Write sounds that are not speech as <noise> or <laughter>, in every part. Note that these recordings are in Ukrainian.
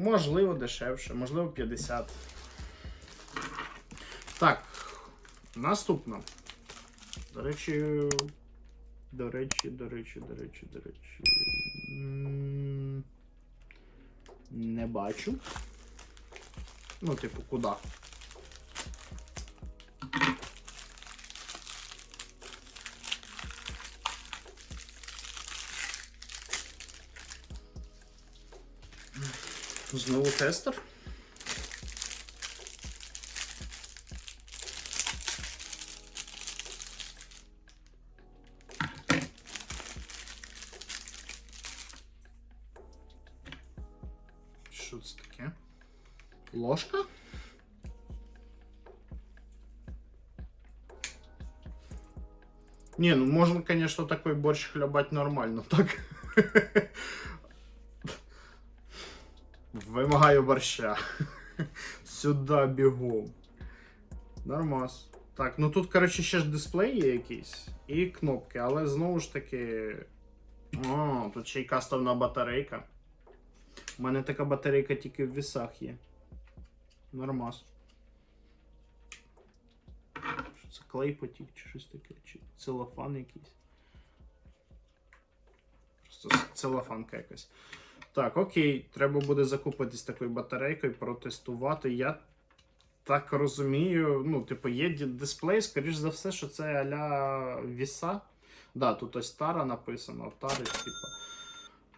Можливо, дешевше, можливо, 50. Так. Наступно. До речі. До речі, до речі, до речі, до речі. Не бачу. Ну, типу, куди? Знову тестер. Що це таке? Ложка? Не, ну можно, конечно, такой борщ хлебать нормально, так? <laughs> Вимагаю борща. <laughs> Сюди бігом. Нормас. Так, ну тут, коротше, ще ж дисплей є якийсь. І кнопки, але знову ж таки. О, тут ще й кастомна батарейка. У мене така батарейка тільки в вісах є. Нормас. Що це клей потік чи щось таке? Чи целофан якийсь? Просто целофанка якась. Так, окей, треба буде закупитись такою батарейкою, протестувати. Я так розумію, ну, типу, є дисплей, скоріш за все, що це а-ля віса. Да, тут ось тара написано, тари, типу.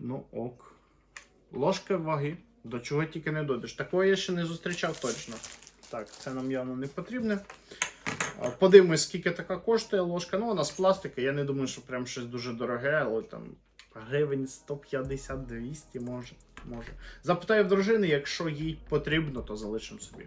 Ну, ок. Ложка ваги. До чого тільки не дойдеш. Такого я ще не зустрічав точно. Так, це нам явно не потрібне. Подивимось, скільки така коштує ложка. Ну, вона з пластика. Я не думаю, що прям щось дуже дороге, але там гривень 150-200 може. може. Запитаю в дружини, якщо їй потрібно, то залишимо собі.